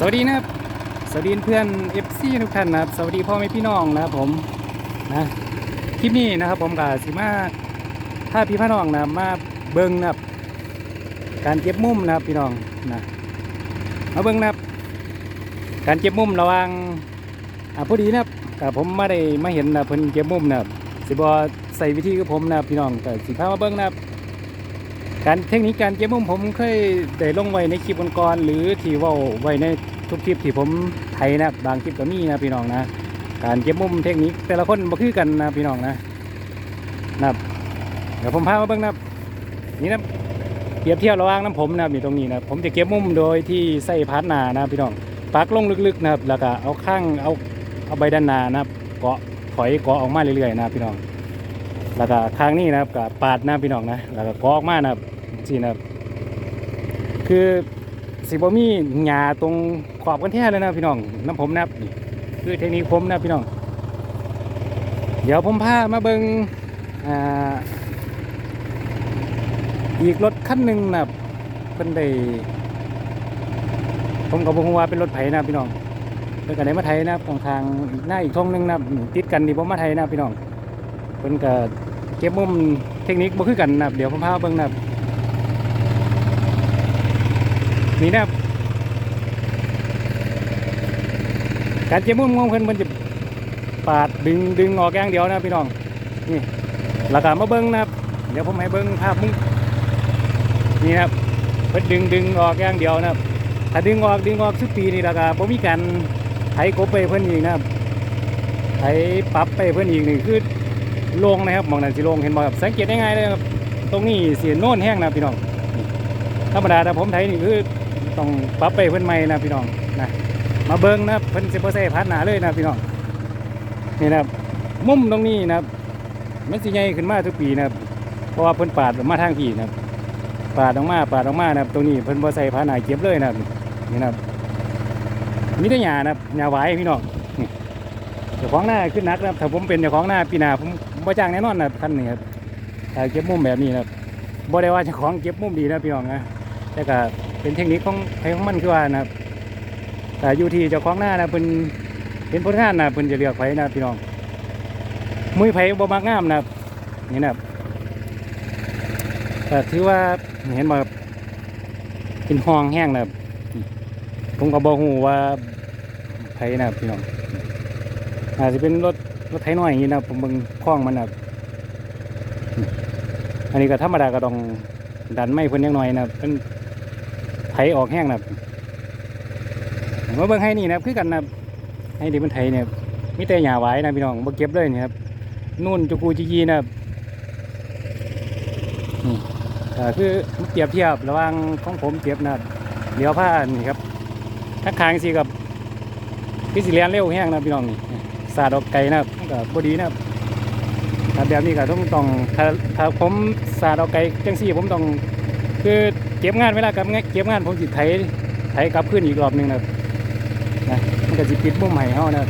สวัสดีนะครับ สวัสดีเพื่อน FC ทุกท่านนะครับ สวัสดีพ่อแม่พี่น้องนะครับผมนะคลิปนี้นะครับผมกับสิมาถ้าพี่พี่น้องนะมาเบิ้งนะครับการเก็บมุมนะครับพี่น้องนะมาเบิ้งนะครับการเก็บมุมระว่างอ่าพอดีนะครับกับผมมาได้มาเห็นนะเพิ่นเก็บมุมนะครับสิบอใส่วิธีกับผมนะครับพี่น้องแต่สิพามาเบิ้งนะครับ การเทคนิคการเก็บมุมผมเคยได้ลงไว้ในคลิปก่อนๆหรือที่ว่าไว้ในทุกคลิปที่ผมไทยนะบางคลิปก็มีนะพี่น้องนะ การเก็บมุมเทคนิคแต่ละคนบ่คือกันนะพี่น้องนะนะเดี๋ยวผมพามาเบิ่งนะนี่นะเปรียบเทียบระหว่างน้ำผมนะครับนี่ตรงนี้นะผมจะเก็บมุมโดยที่ใส่พาร์ทหนานะพี่น้องปักลงลึกๆนะครับแล้วก็เอาข้างเอาเอาใบด้านหนานะครับเกาะถอยเกาะออกมาเรื่อยๆนะพี่น้องแล้วก็ข้างนี้นะครับก็ปาดนะพี่น้องนะแล้วก็เกาะออกมานะครับ สินะครับคือสิบมีหญ้าตรงขอบกันแท้เลยนะพี่น้องน้ำผมนะครับคือเทคนิคผมนะพี่น้อง เดี๋ยวผมพามาเบิงอ่าอีกรถคันหนึ่งนับเป็นได้ผมก็บอกว่าเป็นรถไถนะพี่น้องเป็นกันไหนมาไถนะครับทางทางหน้าอีกทงหนึงนับติดกันดีผมมาไถนะพี่น้องเป็นก็เก็บมุมเทคนิคบ่คือกันนับเดี๋ยวผมพาเบิ่งนะครับ นี่นะครับ การเจ็บมุมของเพิ่นมันจะปาดดึงดึงออกอย่างเดียวนะพี่น้อง นี่แล้วก็มาเบิ้งนะครับ เดี๋ยวผมให้เบิ้งภาพมุมนี่นะครับเพิ่นดึงดึงออกอย่างเดียวนะครับ ถ้าดึงออกดึงออกสุดปีนี่แล้วก็บ่มีการไถกบไปเพิ่นอีกนะครับไถปรับไปเพิ่นอีกหนี่งคือลงนะครับมองนั่นสิลงเห็นบ่ครับสังเกตได้ง่ายเลยครับตรงนี้เสียโน่นแห้งนะพี่น้องธรรมดาแต่ผมไทยนี่คือ ต้องปรับไปเพิ่นใหม่นะพี่น้องนะมาเบิ้งนะเพิ่นสิบ่ใส่พัดหนาเลยนะพี่น้องนี่นะมุมตรงนี้นะมันสิใหญ่ขึ้นมาทุกปีนะเพราะว่าเพิ่นปาดมาทางพี่นะปาดออกมาปาดออกมานะตรงนี้เพิ่นบ่ใส่พัดหนาเก็บเลยนะนี่นะมีแต่หญ้านะหญ้าหวายพี่น้องนี่เจ้าของหน้าขึ้นนักนะถ้าผมเป็นเจ้าของหน้าปีหน้าผมบ่จ้างแน่นอนนะครับคันนี้ครับเก็บมุมแบบนี้นะบ่ได้ว่าเจะของเก็บมุมดีนะพี่น้องนะแต่ก็ เป็นเทคนิคของใครของมันคือว่านะครับแต่อยู่ที่เจ้าของหน้านะเพิ่นเป็นผลงานนะเพิ่นจะเลือกไผนะพี่น้องมุ้ยไผบ่มักงามนะนี่นะครับแต่ถือว่าเห็นบ่ครับเป็นห้องแห้งนะครับผมก็บ่ฮู้ว่าไผนะพี่น้องอาจจะเป็นรถรถไถน้อยอย่างนี้นะผมเบิ่งคล้องมันนะอันนี้ก็ธรรมดาก็ต้องดันไม่เพิ่นยังหน่อยนะเป็น ถออกแห้งนะครับมาเบิ่งให้นี่นะครับคือกันนะให้ดีเป็นไถเนี่ยมีแต่หญ้าหวายนะพี่น้องบ่เก็บเลยนี่ครับนู่นจุกูจีจีนะครับคือเปรียบเทียบระหว่างของผมเก็บนะเดี๋ยวผ้านี่ครับทักคางสิกับพี่สิเลียนเร็วแห้งนะพี่น้องนี่สาดออกไกลนะครับมันก็บดีนะครับแบบนี้ก็ต้องต้องถ้าถ้าผมสาดเอาไกลจังซี่ผมต้องคือ เก็บงานเวลากับเก็บงานผมสิไถไถกลับขึ้นอีกรอบหนึงนะนะมันก็สิปิดมุมใหม่เฮานะ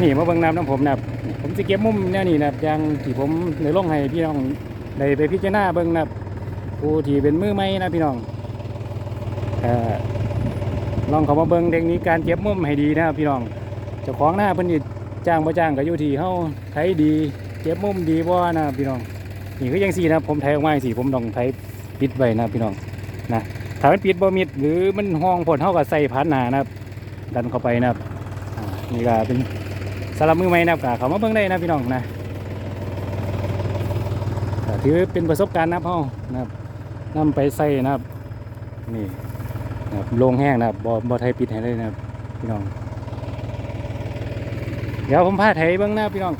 นี่มาเบิ่งน้ำน้ำผมนะผมสิเก็บมุมแนวนี้นะครังที่ผมในลงให้พี่น้องได้ไปพิจารณาเบิ่งนะผู้ที่เป็นมือใหม่นะพี่น้องอลองเขามาเบิ่งเทคนิคการเก็บมุมให้ดีนะพี่น้องเจ้าของหน้าเพิ่นนี่จ้างบ่จ้างก็อยู่ที่เฮาไถดี เก็บมุมดีบ่นะพี่น้อง นี่คือจังซี่นะผมไถออกมาจังซี่ผมต้องไถปิดไว้นะพี่น้องนะถ้ามันปิดบ่มิดหรือมันห้องพ่นเฮาก็ใส่พันหนานะครับ ดันเข้าไปนะครับนี่ก็เป็นสำหรับมือใหม่นะครับเขามาเบิ่งได้นะพี่น้องนะถือเป็นประสบการณ์นะครับเฮานะครับนำไปใส่นะครับนี่นะครับโลงแห้งนะครับบ่บ่ไทยปิดให้เลยนะครับพี่น้อง เดี๋ยวผมพาไถเบ้างนะพี่น้อง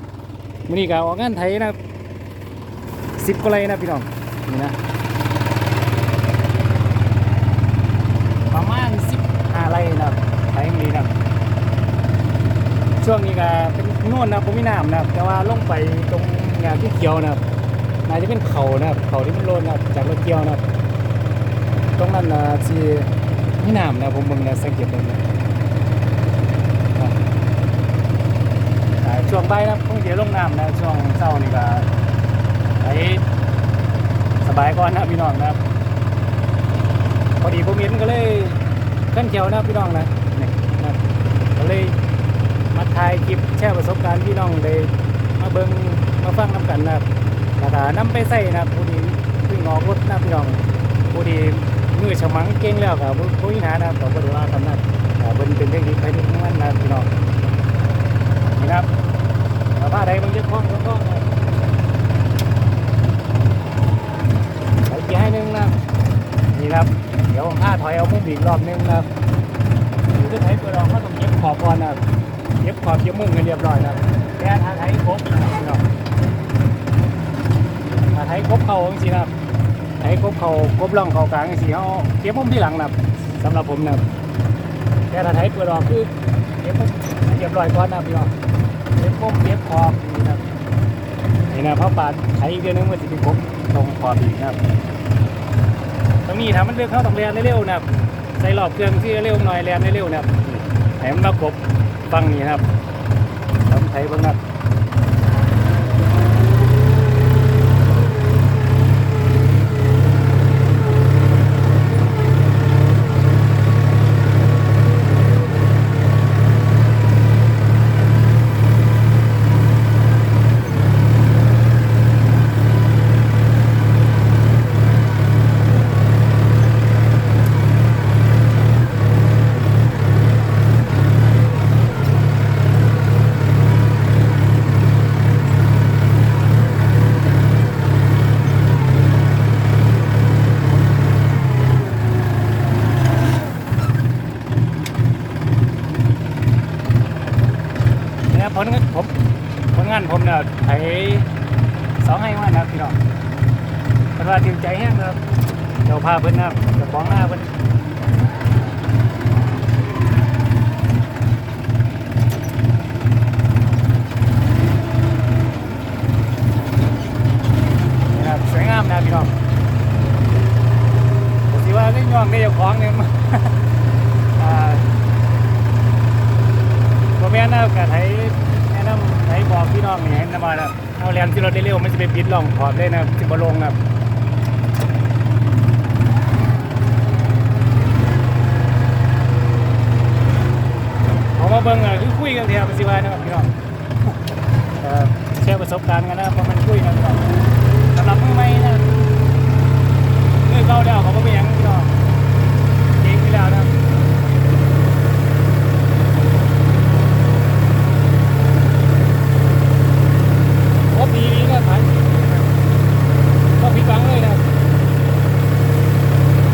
มื้อนี้ก็ออกงานไถนะ สิบกว่าไรนะพี่น้องนี่นะประมาณสิบห้าไรนะไถมื้อนี้นะช่วงนี้ก็เป็นโน่นนะผมมีน้ำนะแต่ว่าลงไปตรงงานที่เขียวนะน่าจะเป็นเขานะเขาที่มันโลนนะจากรถเกี่ยวนะตรงนั้นนะสิมีน้ำนะผมเบิ่งนะสังเกตเบิ่งนะช่วงบ่ายนะคงเดี๋ยวลงน้ำนะช่วงเช้านี่ก็ ไปสบายก่อนนะพี่น้องนะพอดีผมเห็นก็เลยขั้นเขียวนะพี่น้องนะนี่นะก็เลยมาถ่ายคลิปแชร์ประสบการณ์พี่น้องเลยมาเบิ่งมาฟังน้ำกันนะครับแล้วก็นำไปใส่นะครับผู้ดีพิ่งออกรถนะพี่น้องผู้ดีมือฉมังเก่งแล้วครับผู้หญิงานะครับก็บ่ได้ว่ากันนะเบิ่นเป็นเทคนิคไปทุกมันนะพี่น้องนี่ครับถ้าผ้าใดมันจะคล้องก็คล้องนะใส่เกียร์ให้หนึงนะนี่ ครับ เดี๋ยวผมพาถอยเอามุมอีกรอบนึงนะครับอยู่ที่ไทยเปิดออกก็ต้องเก็บขอบก่อนนะครับเก็บขอบเก็บมุมกันเรียบร้อยนะแต่ทางไทยครบนะครับพี่น้องถ้าไทยครบเขาจริงๆครับไทยครบเขาครบร่องเขากลางจริงๆเขาเก็บมุมที่หลังนะครับสำหรับผมนะแต่ถ้าไทยเปิดออกคือเก็บมุมเรียบร้อยก่อนนะพี่น้องเก็บมุมเก็บขอบนี่นะครับนี่นะเพราะปาดไทยอีกเดือนนึงมันจะเป็นครบตรงขอบอีกนะครับ รงนี้ถ้ามันเลือกเข้าต้องเรียนเร็วๆนะครับใส่หลอบเครื่องที่เร็วหน่อยเรียนเร็วๆนะครับแหมมาครบฟังนี่นะครับทำไทยบ้างนะครับเนี่ยผลงานผมผลงานผมเนี่ยไถสองให้ว่านะครับพี่น้อง เป็นว่าตื่นใจแห้งครับเจ้าพาเพิ่นนะครับจ้าของหน้าเพิ่นนี่นะสวยงามนะพี่น้องผมสิว่าได้ย่องได้เจ้าของเนี่ยอ่าผมแม่นนะกะไทยแนะนำไทยบอกพี่น้องนี่ให้นำมาเอาแรงที่เรถได้เร็วมันจะเป็นปิดล่องขอบได้นะสิบลงนะครับผมมา เบิ่งคือคุยกันเทียบสิว่านะครับพี่น้องแชร์ประสบการณ์กันนะครับเพราะมันคุยกันสำหรับมือใหม่นะมือเก่าแล้วเขาก็ไม่ยังพี่น้องเก่งที่แล้วนะครับ ครบดีนี้ก็ผ่านก็ผิดหวังเลยนะ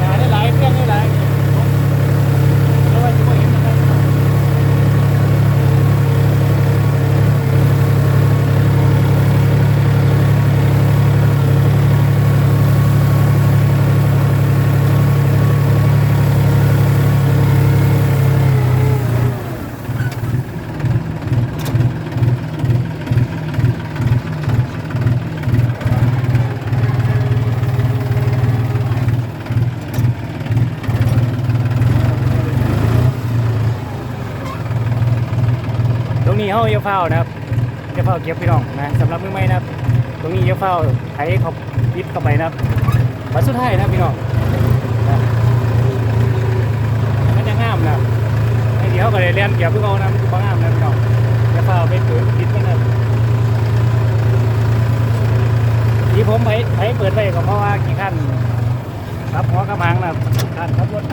หาได้หลายเครื่องได้หลายแล้วว่าจะไม่เห็นนะครับ นี้เขาจะเฝ้านะครับจะเฝ้าเก็บพี่น้องนะสำหรับมือใหม่นะครับ ตรงนี้จะเฝ้าไถเขาปิดเข้าไปนะครับวัดสุดท้ายนะพี่น้องนะมันจะงามนะครับไอ้เดี๋ยวเขาก็เลยเลียนเกี่ยวพวกเขานะมันจะงามนะพี่น้องจะเฝ้าไปเปิดปิดมันนะที่ผมไปไปเปิดไปก็เพราะว่ากี่ขั้นรับหัวกระมังนะครับขั้นขับรถ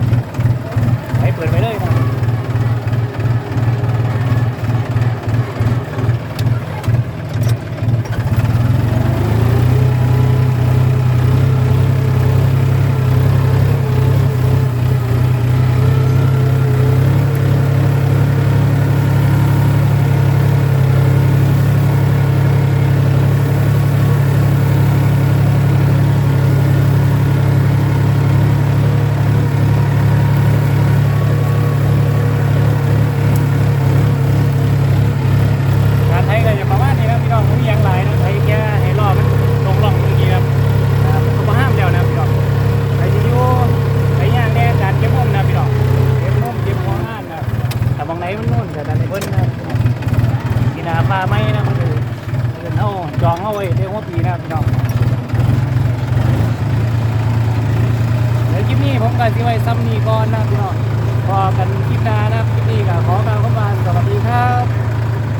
ปีนะพี่น้องเดี๋ยวคลิปนี้ผมกับซิไว้ซ้ำนี่ก่อนนะพี่น้องพอกันคลิปหน้านะคลิปนี้ก็ขอกล่าวคำว่าสวัสดีครับ